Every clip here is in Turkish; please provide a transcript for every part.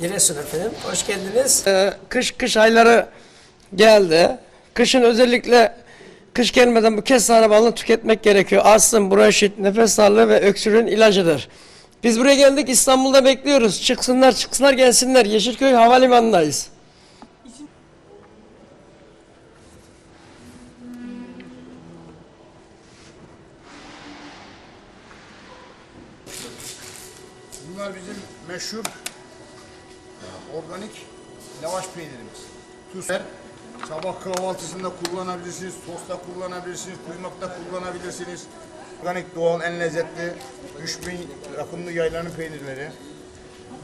Giresun efendim. Hoş geldiniz. Ee, kış kış ayları geldi. Kışın özellikle kış gelmeden bu kestane balını tüketmek gerekiyor. Astım, bronşit, nefes darlığı ve öksürüğün ilacıdır. Biz buraya geldik İstanbul'da bekliyoruz. Çıksınlar çıksınlar gelsinler. Yeşilköy Havalimanı'ndayız. Bunlar bizim meşhur organik lavaş peynirimiz. Tuzler sabah kahvaltısında kullanabilirsiniz, tosta kullanabilirsiniz, kuymakta kullanabilirsiniz. Organik doğal en lezzetli 3000 rakımlı yaylanın peynirleri.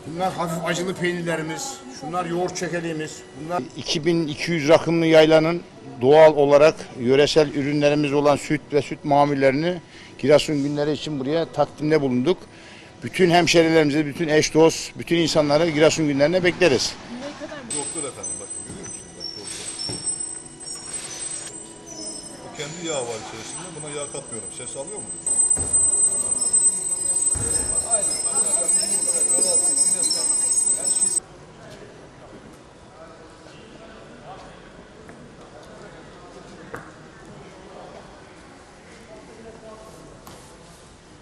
Bunlar hafif acılı peynirlerimiz. Şunlar yoğurt çekeliğimiz. Bunlar 2200 rakımlı yaylanın doğal olarak yöresel ürünlerimiz olan süt ve süt mamullerini Giresun günleri için buraya takdimde bulunduk. Bütün hemşerilerimizi, bütün eş dost, bütün insanları Giresun günlerine bekleriz. Doktor efendim bakın görüyor musunuz? Bak doktor. Bu kendi yağı var içerisinde. Buna yağ katmıyorum. Ses alıyor mu?